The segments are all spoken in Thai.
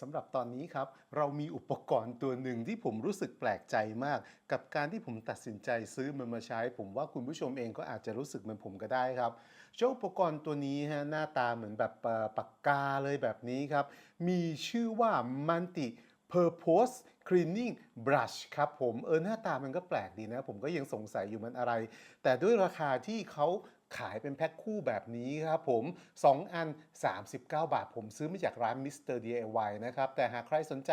สำหรับตอนนี้ครับเรามีอุปกรณ์ตัวหนึ่งที่ผมรู้สึกแปลกใจมาก กับการที่ผมตัดสินใจซื้อมันมาใช้ ผมว่าคุณผู้ชมเองก็อาจจะรู้สึกเหมือนผมก็ได้ครับเจ้าอุปกรณ์ตัวนี้ฮะหน้าตาเหมือนแบบปากกาเลยแบบนี้ครับ มีชื่อว่า Multi Purpose Cleaning Brush ครับผมเออหน้าตามันก็แปลกดีนะ ผมก็ยังสงสัยอยู่มันอะไร แต่ด้วยราคาที่เขา ขายเป็นแพ็คคู่แบบนี้ครับผม 2 อัน 39 บาท ผมซื้อมาจากร้าน Mr. DIY นะครับ แต่หากใครสนใจ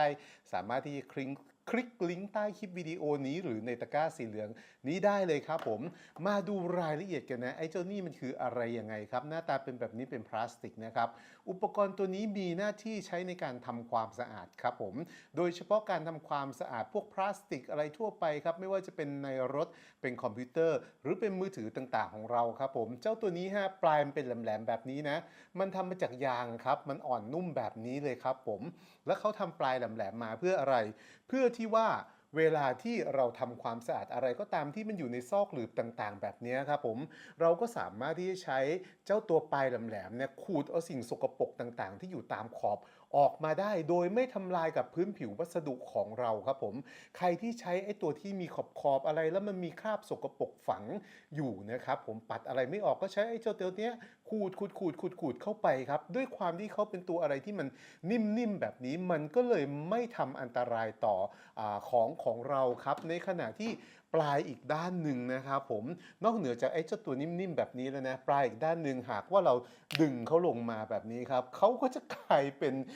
สามารถที่คลิก คลิกลิงก์ใต้คลิปวิดีโอนี้หรือในตะกร้าสีเหลืองนี้ได้เลยครับผม มาดูรายละเอียดกันนะ ไอ้เจ้านี่มันคืออะไรยังไงครับ หน้าตาเป็นแบบนี้เป็นพลาสติกนะครับ อุปกรณ์ตัวนี้มีหน้าที่ใช้ในการทำความสะอาดครับผม โดยเฉพาะการทำความสะอาดพวกพลาสติกอะไรทั่วไปครับ ไม่ว่าจะเป็นในรถเป็นคอมพิวเตอร์ หรือเป็นมือถือต่างๆ ของเราครับผม เจ้าตัวนี้ฮะปลายมันเป็นแหลมๆแบบนี้นะ มันทำมาจากยางครับ มันอ่อนนุ่มแบบนี้เลยครับผม แล้วเขาทำปลายแหลมๆมาเพื่ออะไร เพื่อที่ว่าเวลาที่เราทำความสะอาดอะไรก็ตามที่มันอยู่ในซอกหลืบต่างๆ แบบนี้ครับผมเราก็สามารถที่จะใช้เจ้าตัวปลายแหลมๆเนี่ยขูดเอาสิ่งสกปรกต่างๆ ที่อยู่ตามขอบ ออกมาได้โดยไม่ทำลายกับพื้นผิววัสดุของเราครับผม ใครที่ใช้ไอ้ตัวที่มีขอบขอบอะไรแล้วมันมีคราบสกปรกฝังอยู่นะครับผมปัดอะไรไม่ออกก็ใช้ไอ้เจ้าเตัวเนี้ยขูดขูดขูดขูดขูดเข้าไปครับ ด้วยความที่เขาเป็นตัวอะไรที่มันนิ่มๆแบบนี้มันก็เลยไม่ทำอันตรายต่ออของของเราครับ ในขณะที่ปลายอีกด้านหนึ่งนะครับผมนอกเหนือจากไอ้เจ้าตัวนิ่มๆแบบนี้แล้วนะปลายอีกด้านหนึ่งหากว่าเราดึงเขาลงมาแบบนี้ครับเขาก็จะกลายเป็น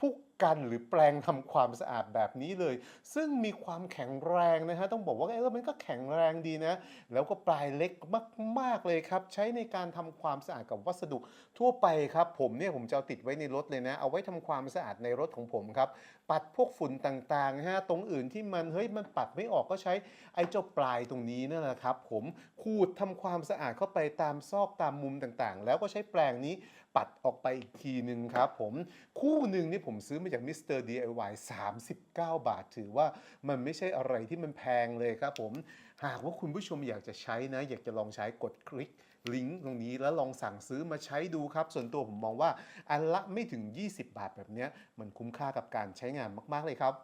ผู้กันหรือแปลงทำความสะอาดแบบนี้เลย ซึ่งมีความแข็งแรงนะฮะต้องบอกว่าเออมันก็แข็งแรงดีนะ แล้วก็ปลายเล็กมาก ๆ เลยครับ ใช้ในการทำความสะอาดกับวัสดุทั่วไปครับ ผมเนี่ยผมจะติดไว้ในรถเลยนะ เอาไว้ทำความสะอาดในรถของผมครับ ปัดพวกฝุ่นต่างๆฮะตรงอื่นที่มันเฮ้ยมันปัดไม่ออกก็ใช้ไอ้เจ้าปลายตรงนี้นั่นแหละครับ ผมขูดทำความสะอาดเข้าไปตามซอกตามมุมต่างๆ แล้วก็ใช้แปรงนี้ปัดออกไปอีกทีหนึ่งครับ ผมคู่หนึ่งนี่ผมมซื้อมาจากมิสเตอร์ DIY 39 บาท ถือว่ามันไม่ใช่อะไรที่มันแพงเลยครับผม หากว่าคุณผู้ชมอยากจะใช้นะ อยากจะลองใช้กดคลิกลิงก์ตรงนี้แล้วลองสั่งซื้อมาใช้ดูครับ ส่วนตัวผมมองว่าอันละไม่ถึง 20 บาทแบบนี้มันคุ้มค่ากับการใช้งานมาก ๆ เลยครับ